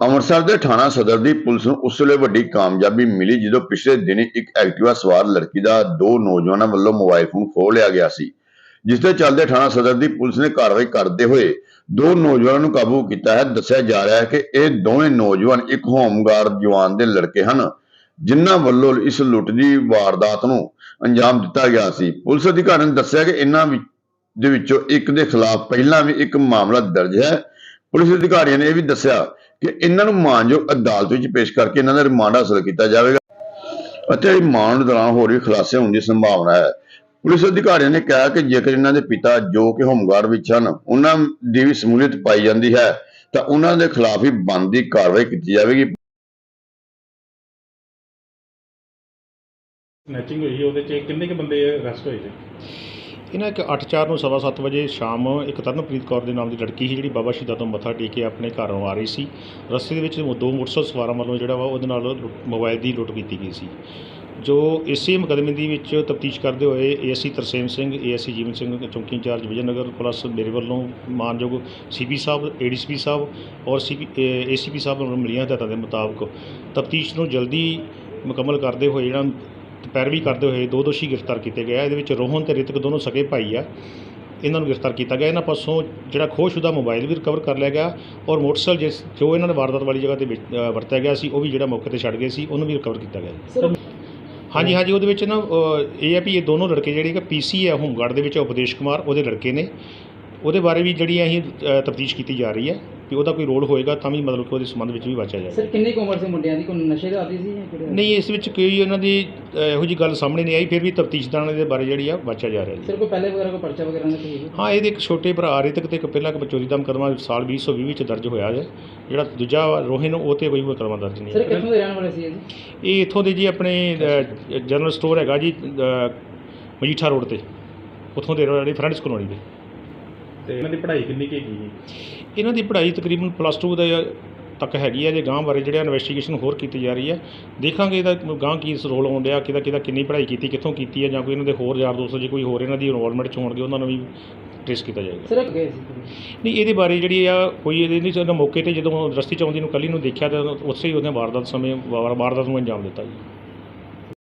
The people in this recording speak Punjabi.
ਅੰਮ੍ਰਿਤਸਰ ਦੇ ਥਾਣਾ ਸਦਰ ਦੀ ਪੁਲਿਸ ਨੂੰ ਉਸ ਵੇਲੇ ਵੱਡੀ ਕਾਮਯਾਬੀ ਮਿਲੀ ਜਦੋਂ ਪਿਛਲੇ ਦਿਨੀ ਇੱਕ ਐਕਟਿਵਾ ਸਵਾਰ ਲੜਕੀ ਦਾ ਦੋ ਨੌਜਵਾਨਾਂ ਵੱਲੋਂ ਮੋਬਾਈਲ ਫੋਨ ਖੋਹ ਲਿਆ ਗਿਆ ਸੀ, ਜਿਸ ਦੇ ਚੱਲਦੇ ਥਾਣਾ ਸਦਰ ਦੀ ਪੁਲਿਸ ਨੇ ਕਾਰਵਾਈ ਕਰਦੇ ਹੋਏ ਦੋ ਨੌਜਵਾਨਾਂ ਨੂੰ ਕਾਬੂ ਕੀਤਾ ਹੈ। ਦੱਸਿਆ ਜਾ ਰਿਹਾ ਹੈ ਕਿ ਇਹ ਦੋਵੇਂ ਨੌਜਵਾਨ ਇੱਕ ਹੋਮਗਾਰਡ ਜਵਾਨ ਦੇ ਲੜਕੇ ਹਨ, ਜਿਨ੍ਹਾਂ ਵੱਲੋਂ ਇਸ ਲੁੱਟ ਦੀ ਵਾਰਦਾਤ ਨੂੰ ਅੰਜਾਮ ਦਿੱਤਾ ਗਿਆ ਸੀ। ਪੁਲਿਸ ਅਧਿਕਾਰੀ ਨੇ ਦੱਸਿਆ ਕਿ ਇਹਨਾਂ ਦੇ ਵਿੱਚੋਂ ਇੱਕ ਦੇ ਖਿਲਾਫ ਪਹਿਲਾਂ ਵੀ ਇੱਕ ਮਾਮਲਾ ਦਰਜ ਹੈ। ਪੁਲਿਸ ਅਧਿਕਾਰੀਆਂ ਨੇ ਇਹ ਵੀ ਦੱਸਿਆ ਕਿ ਇਹਨਾਂ ਨੂੰ ਮਾਨਯੋਗ ਅਦਾਲਤ ਵਿੱਚ ਪੇਸ਼ ਕਰਕੇ ਇਹਨਾਂ ਦਾ ਰਿਮਾਂਡ ਹਾਸਲ ਕੀਤਾ ਜਾਵੇਗਾ ਅਤੇ ਰਿਮਾਂਡ ਦੌਰਾਨ ਹੋਰ ਵੀ ਖੁਲਾਸੇ ਹੋਣ ਦੀ ਸੰਭਾਵਨਾ ਹੈ। ਪੁਲਿਸ ਅਧਿਕਾਰੀਆਂ ਨੇ ਕਿਹਾ ਕਿ ਜੇਕਰ ਇਹਨਾਂ ਦੇ ਪਿਤਾ ਜੋ ਕਿ ਹੋਮਗਾਰਡ ਵਿੱਚ ਹਨ, ਉਹਨਾਂ ਦੀ ਵੀ ਸਮੂਲੀਅਤ ਪਾਈ ਜਾਂਦੀ ਹੈ, ਤਾਂ ਉਹਨਾਂ ਦੇ ਖਿਲਾਫ ਹੀ ਬਣਦੀ ਕਾਰਵਾਈ ਕੀਤੀ ਜਾਵੇਗੀ। ਸਨੈਚਿੰਗ ਹੋਈ ਉਹਦੇ ਚ ਕਿੰਨੇ ਕੁ ਬੰਦੇ ਅਰੈਸਟ ਹੋਏ ਜੀ ਇਹਨਾਂ ਇੱਕ 8-4 ਨੂੰ ਸਵਾ ਸੱਤ ਵਜੇ ਸ਼ਾਮ ਇੱਕ ਤਰਨਪ੍ਰੀਤ ਕੌਰ ਦੇ ਨਾਮ ਦੀ ਲੜਕੀ ਸੀ ਜਿਹੜੀ ਬਾਬਾ ਸ਼ਹੀਦਾਂ ਤੋਂ ਮੱਥਾ ਟੇਕ ਕੇ ਆਪਣੇ ਘਰੋਂ ਆ ਰਹੀ ਸੀ। ਰਸਤੇ ਦੇ ਵਿੱਚ ਦੋ ਮੋਟਰਸਾਈਕਲ ਸਵਾਰਾਂ ਵੱਲੋਂ ਜਿਹੜਾ ਵਾ ਉਹਦੇ ਨਾਲ ਲੁੱਟ- ਮੋਬਾਈਲ ਦੀ ਲੁੱਟ ਕੀਤੀ ਗਈ ਸੀ। ਜੋ ਇਸੇ ਮੁਕੱਦਮੇ ਦੀ ਵਿੱਚ ਤਫਤੀਸ਼ ਕਰਦੇ ਹੋਏ ਏਐਸਸੀ ਤਰਸੇਮ ਸਿੰਘ ਏਐਸਸੀ ਜੀਵਨ ਸਿੰਘ, ਚੌਂਕੀ ਇੰਚਾਰਜ ਵਿਜੇਨਗਰ ਪਲੱਸ ਮੇਰੇ ਵੱਲੋਂ ਮਾਨਯੋਗ ਸੀਪੀ ਸਾਹਿਬ ਏਡੀਸੀਪੀ ਸਾਹਿਬ ਔਰ ਸੀਪੀ ਏਸੀਪੀ ਸਾਹਿਬ ਨੂੰ ਮਿਲੀਆਂ ਹਦਾਇਤਾਂ ਦੇ ਮੁਤਾਬਕ ਤਫਤੀਸ਼ ਨੂੰ ਜਲਦੀ ਮੁਕੰਮਲ ਕਰਦੇ ਹੋਏ ਜਿਹੜਾ ਪੈਰਵੀ ਕਰਦੇ ਹੋਏ ਦੋ ਦੋਸ਼ੀ ਗ੍ਰਿਫਤਾਰ ਕੀਤੇ ਗਏ ਆ। ਇਹਦੇ ਵਿੱਚ ਰੋਹਨ ਤੇ ਰਿਤਕ ਦੋਨੋਂ ਸਕੇ ਭਾਈ ਆ। ਇਹਨਾਂ ਨੂੰ ਗ੍ਰਿਫਤਾਰ ਕੀਤਾ ਗਿਆ। ਇਹਨਾਂ ਪਾਸੋਂ ਜਿਹੜਾ ਖੋਹਸ਼ੁਦਾ ਮੋਬਾਈਲ ਵੀ ਰਿਕਵਰ ਕਰ ਲਿਆ ਗਿਆ ਔਰ ਮੋਟਰਸਾਈਕਲ ਜਿਸ ਜੋ ਇਹਨਾਂ ਨੇ ਵਾਰਦਾਤ ਵਾਲੀ ਜਗ੍ਹਾ ਤੇ ਵਿੱਚ- ਅ, ਵਰਤਿਆ ਗਿਆ ਸੀ ਉਹ ਵੀ ਜਿਹੜਾ ਮੌਕੇ ਤੇ ਛੱਡ ਗਏ ਸੀ ਉਹਨੂੰ ਵੀ ਰਿਕਵਰ ਕੀਤਾ ਗਿਆ। ਹਾਂਜੀ ਹਾਂਜੀ ਉਹਦੇ ਵਿੱਚ ਨਾ ਅ, ਇਹ ਹੈ ਵੀ ਇਹ ਦੋਨੋਂ ਲੜਕੇ ਜਿਹੜੇ ਕਿ ਪੀਸੀ ਹੈ ਹੋਮਗਾਰਡ ਦੇ ਵਿੱਚ ਉਪਦੇਸ਼ ਕੁਮਾਰ ਉਹਦੇ ਲੜਕੇ ਨੇ। ਉਹਦੇ ਬਾਰੇ ਵੀ ਜਿਹੜੀ ਅਸੀਂ ਤਫਤੀਸ਼ ਕੀਤੀ ਜਾ ਰਹੀ ਹੈ ਕਿ ਉਹਦਾ ਕੋਈ ਰੋਲ ਹੋਏਗਾ ਤਾਂ ਵੀ ਮਤਲਬ ਕਿ ਉਹਦੇ ਸੰਬੰਧ ਵਿੱਚ ਵੀ ਵਾਚਿਆ ਜਾਏਗਾ। ਸਰ ਕਿੰਨੀ ਕੁ ਉਮਰ ਸੀ ਮੁੰਡਿਆਂ ਦੀ? ਕੋਈ ਨਸ਼ੇ ਦਾ ਆਦੀ ਸੀ ਜਾਂ ਕਿਹੜੇ? ਨਹੀਂ ਇਸ ਵਿੱਚ ਕੋਈ ਉਹਨਾਂ ਦੀ ਇਹੋ ਜੀ ਗੱਲ ਸਾਹਮਣੇ ਨਹੀਂ ਆਈ ਫਿਰ ਵੀ ਤਫਤੀਸ਼ਦਾਰਾਂ ਦੇ ਬਾਰੇ ਜਿਹੜੀ ਆ ਵਾਚਿਆ ਜਾ ਰਿਹਾ ਜੀ। ਸਰ ਕੋਈ ਪਹਿਲੇ ਵਗੈਰਾ ਕੋਈ ਪਰਚਾ ਵਗੈਰਾ ਨਾ ਕੋਈ ਹਾਂ ਇਹਦੇ ਇੱਕ ਛੋਟੇ ਭਰਾ ਰਿਤਕ ਤੇ ਇੱਕ ਪਹਿਲਾਂ ਇੱਕ ਚੋਰੀ ਦਾ ਮੁਕੱਦਮਾ ਸਾਲ 2020 ਵਿੱਚ ਦਰਜ ਹੋਇਆ ਹੈ। ਜਿਹੜਾ ਦੂਜਾ ਰੋਹਿਨ ਉਹ ਤੇ ਕੋਈ ਮੁਕੱਦਮਾ ਦਰਜ ਨਹੀਂ ਸਰ ਕਿੱਥੋਂ ਦੇ ਰਹਿਣ ਵਾਲੇ ਸੀ ਇਹ ਜੀ? ਇਹ ਇੱਥੋਂ ਦੇ ਜੀ ਆਪਣੇ ਜਨਰਲ ਸਟੋਰ ਹੈਗਾ ਜੀ ਮਜੀਠਾ ਰੋਡ ਤੇ। ਉੱਥੋਂ ਦੇ ਰਹਿਣ ਵਾਲੇ ਫਰੈਂਡਸ ਕਲੋਨੀ ਦੇ ਤੇ ਇਹਨਾਂ ਦੀ ਪੜ੍ਹਾਈ ਕਿੰਨੀ ਕੁ ਹੈਗੀ ਇਹਨਾਂ ਦੀ ਪੜ੍ਹਾਈ ਤਕਰੀਬਨ ਪਲੱਸ 2 ਦੇ ਤੱਕ ਹੈਗੀ ਹੈ ਜੇ ਗਾਂ ਬਾਰੇ ਜਿਹੜਾ ਇਨਵੈਸਟੀਗੇਸ਼ਨ ਹੋਰ ਕੀਤੀ ਜਾ ਰਹੀ ਹੈ। ਦੇਖਾਂਗੇ ਇਹਦਾ ਗਾਂ ਕੀ ਰੋਲ ਆਉਂਦਿਆ ਕਿਹਦਾ ਕਿਹਦਾ ਕਿੰਨੀ ਪੜ੍ਹਾਈ ਕੀਤੀ ਕਿੱਥੋਂ ਕੀਤੀ ਹੈ ਜਾਂ ਕੋਈ ਇਹਨਾਂ ਦੇ ਹੋਰ ਯਾਰ ਦੋਸਤ ਜੇ ਕੋਈ ਹੋਰ ਇਹਨਾਂ ਦੀ ਇਨਵੋਲਵਮੈਂਟ ਚ ਹੋਣਗੇ ਉਹਨਾਂ ਨੂੰ ਵੀ ਟ੍ਰੇਸ ਕੀਤਾ ਜਾਏਗਾ। ਸਰ ਗਏ ਸੀ ਨਹੀਂ ਇਹਦੇ ਬਾਰੇ ਜਿਹੜੀ ਆ ਕੋਈ ਇਹਦੇ ਨਹੀਂ ਜਦੋਂ ਮੌਕੇ ਤੇ ਜਦੋਂ ਰਸਤੇ ਚ ਆਉਂਦੀ ਨੂੰ ਕੱਲੀ ਨੂੰ ਦੇਖਿਆ ਤਾਂ ਉਸੇ ਹੀ ਉਹਨੇ ਵਾਰਦਾਤ ਸਮੇਂ ਵਾਰ- ਵਾਰਦਾਤ ਨੂੰ ਅੰਜਾਮ ਦਿੱਤਾ ਜੀ।